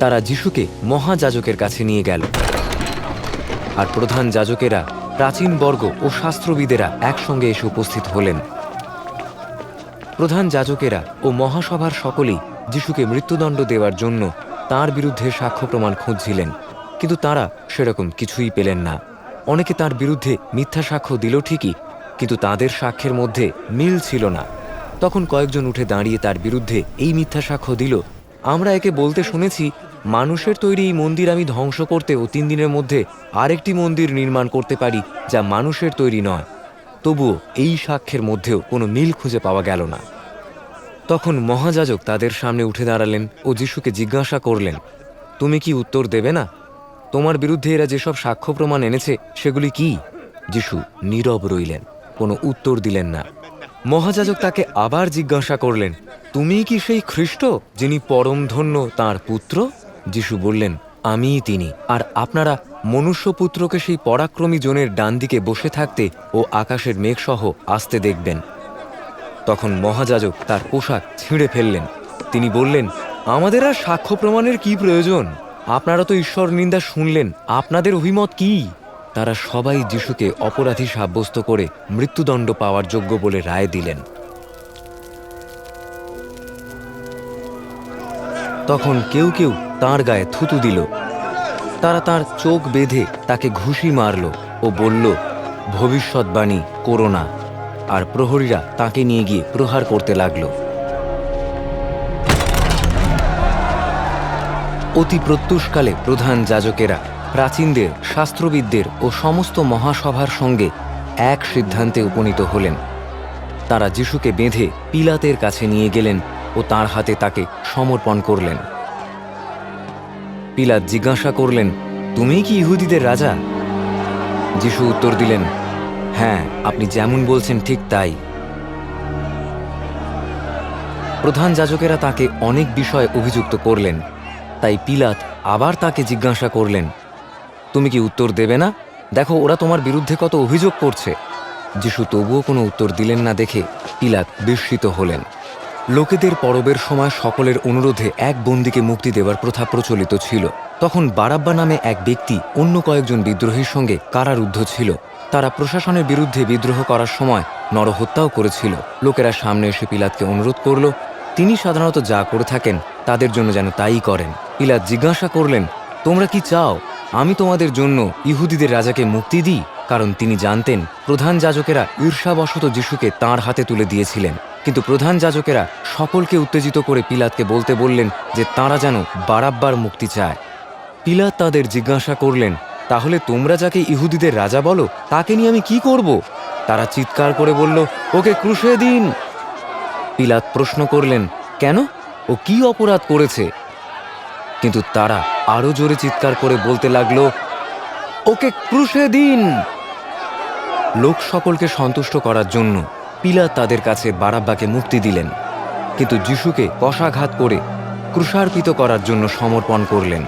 তারা যিশুকে মহাযাজকের কাছে নিয়ে গেল। আর প্রধান যাজকেরা, প্রাচীন বর্গ ও শাস্ত্রবিদেরা একসঙ্গে এসে উপস্থিত হলেন। প্রধান যাজকেরা ও মহাসভার সকলেই যিশুকে মৃত্যুদণ্ড দেওয়ার জন্য তার বিরুদ্ধে সাক্ষ্য প্রমাণ খুঁজছিলেন। কিন্তু তারা সেরকম কিছুই পেলেন না। অনেকে তার বিরুদ্ধে মিথ্যা সাক্ষ্য দিল ঠিকই, কিন্তু তাদের সাক্ষ্যের মধ্যে মিল ছিল না। তখন কয়েকজন উঠে দাঁড়িয়ে তার বিরুদ্ধে এই মিথ্যা সাক্ষ্য দিল আমরা একে বলতে শুনেছি, মানুষের তৈরি এই মন্দির আমি ধ্বংস করতে ও তিন দিনের মধ্যে আরেকটি মন্দির নির্মাণ করতে পারি যা মানুষের তৈরি নয়। তবুও এই সাক্ষ্যের মধ্যেও কোনো মিল খুঁজে পাওয়া গেল না। তখন মহাযাজক তাদের সামনে উঠে দাঁড়ালেন ও যিশুকে জিজ্ঞাসা করলেন, তুমি কি উত্তর দেবে না? তোমার বিরুদ্ধে এরা যেসব সাক্ষ্য প্রমাণ এনেছে, সেগুলি কি? যিশু নীরব রইলেন, কোনো উত্তর দিলেন না। মহাযাজক তাকে আবার জিজ্ঞাসা করলেন তুমি কি সেই খ্রিস্ট যিনি পরম ধন্য তাঁর পুত্র? যিশু বললেন, আমিই তিনি। আর আপনারা মনুষ্যপুত্রকে সেই পরাক্রমী জনের ডান দিকে বসে থাকতে ও আকাশের মেঘসহ আসতে দেখবেন। তখন মহাযাজক তার পোশাক ছিঁড়ে ফেললেন। তিনি বললেন, আমাদের আর সাক্ষ্য প্রমাণের কি প্রয়োজন? আপনারা তো ঈশ্বর নিন্দা শুনলেন, আপনাদের অভিমত কি? তারা সবাই যিশুকে অপরাধী সাব্যস্ত করে মৃত্যুদণ্ড পাওয়ার যোগ্য বলে রায় দিলেন। তখন কেউ কেউ তার গায়ে থুতু দিল। তারা তার চোখ বেঁধে তাকে ঘুষি মারল ও বলল, ভবিষ্যৎবাণী করো না। আর প্রহরীরা তাকে নিয়ে গিয়ে প্রহার করতে লাগল। অতি প্রত্যুষকালে প্রধান যাজকেরা, প্রাচীনদের, শাস্ত্রবিদদের ও সমস্ত মহাসভার সঙ্গে এক সিদ্ধান্তে উপনীত হলেন। তারা যিশুকে বেঁধে পিলাতের কাছে নিয়ে গেলেন ও তার হাতে তাকে সমর্পণ করলেন। পিলাত জিজ্ঞাসা করলেন, তুমি কি ইহুদিদের রাজা? যিশু উত্তর দিলেন হ্যাঁ আপনি যেমন বলছেন ঠিক তাই। প্রধান যাজকেরা তাকে অনেক বিষয়ে অভিযুক্ত করলেন, তাই পিলাত আবার তাকে জিজ্ঞাসা করলেন, তুমি কি উত্তর দেবে না? দেখো, ওরা তোমার বিরুদ্ধে কত অভিযোগ করছে। যিশু তবুও কোনো উত্তর দিলেন না দেখে পিলাত বিস্মিত হলেন। লোকেদের পরবের সময় সকলের অনুরোধে এক বন্দীকে মুক্তি দেওয়ার প্রথা প্রচলিত ছিল। তখন বারাব্বা নামে এক ব্যক্তি অন্য কয়েকজন বিদ্রোহীর সঙ্গে কারারুদ্ধ ছিল। তারা প্রশাসনের বিরুদ্ধে বিদ্রোহ করার সময় নরহত্যাও করেছিল। লোকেরা সামনে এসে পিলাতকে অনুরোধ করল, তিনি সাধারণত যা করে থাকেন, তাদের জন্য যেন তাই করেন। পিলাত জিজ্ঞাসা করলেন, তোমরা কি চাও? আমি তোমাদের জন্য ইহুদিদের রাজাকে মুক্তি দিই? কারণ তিনি জানতেন, প্রধান যাজকেরা ঈর্ষাবশত যিশুকে তাঁর হাতে তুলে দিয়েছিলেন। কিন্তু প্রধান যাজকেরা সকলকে উত্তেজিত করে পিলাতকে বলতে বললেন যে তাঁরা যেন বারাব্বার মুক্তি চায়। পিলাত তাদের জিজ্ঞাসা করলেন, তাহলে তোমরা যাকে ইহুদিদের রাজা বলো, তাকে নিয়ে আমি কি করব? তারা চিৎকার করে বলল, ওকে ক্রুশে দিন। পিলাত প্রশ্ন করলেন, কেন? ও কি অপরাধ করেছে? কিন্তু তারা আরও জোরে চিৎকার করে বলতে লাগল, ওকে ক্রুশে দিন। লোক সকলকে সন্তুষ্ট করার জন্য পিলাত তাদের কাছে বারাব্বাকে মুক্তি দিলেন, কিন্তু যিশুকে কষাঘাত করে ক্রুশার্পিত করার জন্য সমর্পণ করলেন।